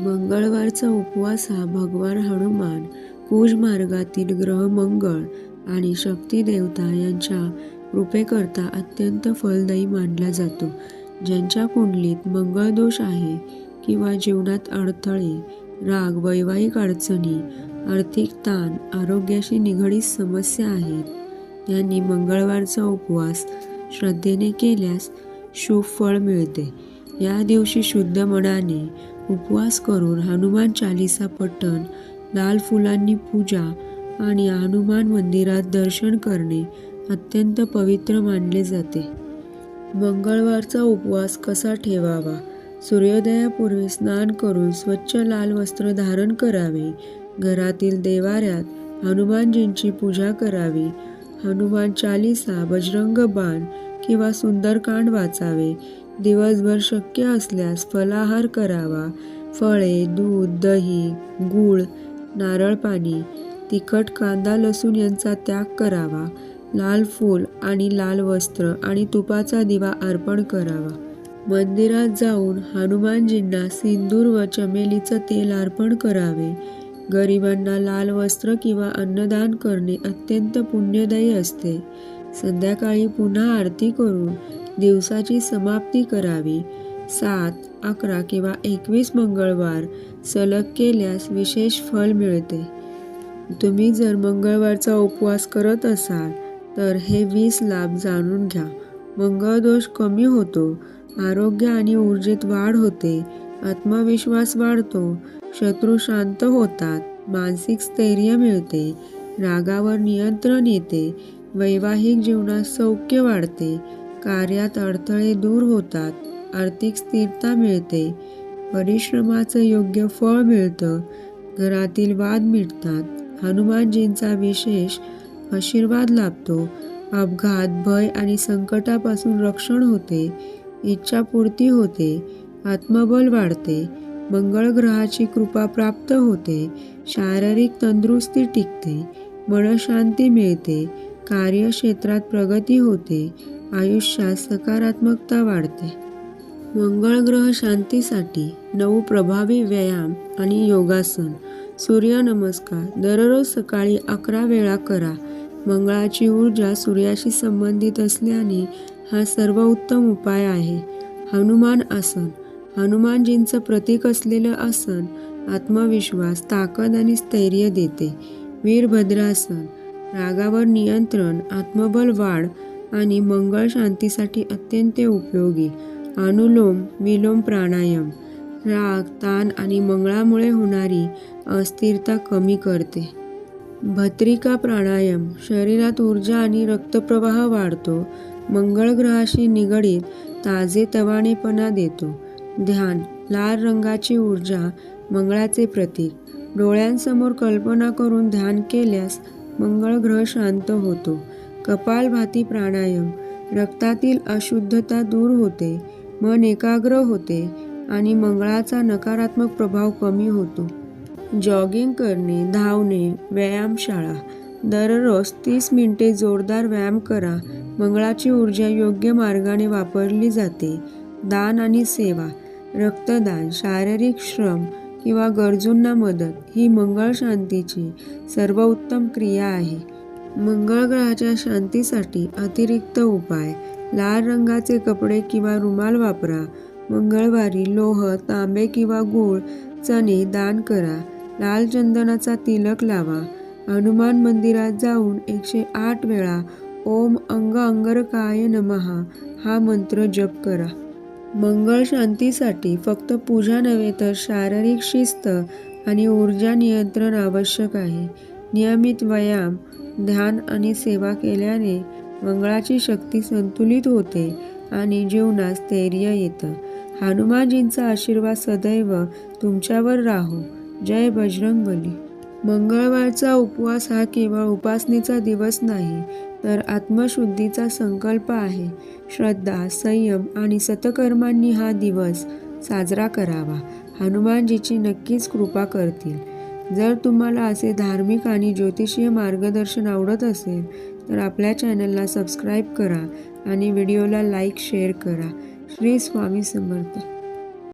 मंगळवारचा उपवास हा भगवान हनुमान कुश मार्गातील ग्रह मंगळ आणि शक्ती देवता यांच्या कृपेकरता अत्यंत फलदायी मानला जातो. ज्यांच्या कुंडलीत मंगळ दोष आहे किंवा जीवनात अडथळे राग वैवाहिक अडचणी आर्थिक ताण आरोग्याशी निगडीत समस्या आहेत यांनी मंगळवारचा उपवास श्रद्धेने केल्यास शुभ फळ मिळते. या दिवशी शुद्ध मनाने उपवास करून हनुमान चालिसा पठण लाल फुलांनी पूजा आणि हनुमान मंदिरात दर्शन करणे अत्यंत पवित्र मानले जाते. मंगळवारचा उपवास कसा ठेवावा? सूर्योदयापूर्वी स्नान करून स्वच्छ लाल वस्त्र धारण करावे. घरातील देवाऱ्यात हनुमानजींची पूजा करावी. हनुमान चालिसा बजरंग बाण किंवा सुंदरकांड वाचावे. दिवसभर शक्य असल्यास फलाहार करावा. फळे दूध दही गूळ नारळ पाणी तिखट कांदा लसूण यांचा त्याग करावा. लाल फूल आणि लाल वस्त्र आणि तुपाचा दिवा अर्पण करावा. मंदिरात जाऊन हनुमानजींना सिंदूर व चमेलीचं तेल अर्पण करावे. गरिबांना लाल वस्त्र किंवा अन्नदान करणे अत्यंत पुण्यदायी असते. संध्याकाळी पुन्हा आरती करून दिवसाची समाप्ती करावी. सात अकरा किंवा एकवीस मंगळवार सलग केल्यास विशेष फल मिळते. तुम्ही जर मंगळवारचा उपवास करत असाल तर हे वीस लाभ जाणून घ्या. मंगळदोष कमी होतो आरोग्य आणि ऊर्जेत वाढ होते आत्मविश्वास वाढतो शत्रू शांत होतात मानसिक स्थैर्य मिळते रागावर नियंत्रण येते वैवाहिक जीवनात सौख्य वाढते कार्यात अडथळे दूर होतात आर्थिक स्थिरता मिळते परिश्रमाचं योग्य फळ मिळतं घरातील वाद मिटतात. हनुमानजींचा विशेष आशीर्वाद लाभतो. अपघात भय आणि संकटापासून रक्षण होते इच्छापूर्ती होते आत्मबल वाढते मंगळ ग्रहाची कृपा प्राप्त होते शारीरिक तंदुरुस्ती टिकते मनशांती मिळते कार्यक्षेत्रात प्रगती होते. आयुष्यात सकारात्मकता वाढते. मंगळ ग्रह शांतीसाठी नऊ प्रभावी व्यायाम आणि योगासन. सूर्यनमस्कार दररोज सकाळी अकरा वेळा करा. मंगळाची ऊर्जा सूर्याशी संबंधित असल्याने हा सर्व उत्तम उपाय आहे. हनुमान आसन. हनुमानजींचं प्रतीक असलेलं आसन आत्मविश्वास ताकद आणि स्थैर्य देते. वीरभद्रासन. रागावर नियंत्रण आत्मबल वाढ आणि मंगळ शांतीसाठी अत्यंत उपयोगी. अनुलोम विलोम प्राणायाम. राग ताण आणि मंगळामुळे होणारी अस्थिरता कमी करते. भत्रिका प्राणायाम. शरीरात ऊर्जा आणि रक्तप्रवाह वाढतो. मंगळ ग्रहाशी निगडीत ताजे तवाणेपणा देतो. ध्यान. लाल रंगाची ऊर्जा मंगळाचे प्रतीक. डोळ्यांसमोर कल्पना करून ध्यान केल्यास मंगळ ग्रह शांत होतो. कपालभाती प्राणायाम. रक्तातील अशुद्धता दूर होते. मन एकाग्र होते आणि मंगळाचा नकारात्मक प्रभाव कमी होतो. जॉगिंग करणे धावणे व्यायामशाळा. दररोज तीस मिनिटे जोरदार व्यायाम करा. मंगळाची ऊर्जा योग्य मार्गाने वापरली जाते. दान आणि सेवा. रक्तदान शारीरिक श्रम किंवा गरजूंना मदत ही मंगळ शांतीची सर्वोत्तम क्रिया आहे. मंगळ ग्रहाच्या शांतीसाठी अतिरिक्त उपाय. लाल रंगाचे कपडे किंवा रुमाल वापरा. मंगळवारी लोह तांबे किंवा गूळ चणे दान करा. लाल चंदनाचा तिलक लावा. हनुमान मंदिरात जाऊन एकशे आठ वेळा ओम अंग अंगरकाय नमहा हा मंत्र जप करा. मंगळ शांतीसाठी फक्त पूजा नव्हे तर शारीरिक शिस्त आणि ऊर्जा नियंत्रण आवश्यक आहे. नियमित व्यायाम ध्यान आणि सेवा केल्याने मंगळाची शक्ती संतुलित होते आणि जीवनात स्थैर्य येतं. हनुमानजींचा आशीर्वाद सदैव तुमच्यावर राहो. जय बजरंगबली. मंगळवारचा उपवास हा केवळ उपासनेचा दिवस नाही तर आत्मशुद्धीचा संकल्प आहे. श्रद्धा संयम आणि सतकर्मांनी हा दिवस साजरा करावा. हनुमानजीची नक्कीच कृपा करतील. जर तुम्हाला असे धार्मिक आणि ज्योतिषीय मार्गदर्शन आवडत असेल तर आपल्या चॅनलला सबस्क्राईब करा आणि व्हिडिओला लाईक शेअर करा. श्री स्वामी समर्थ.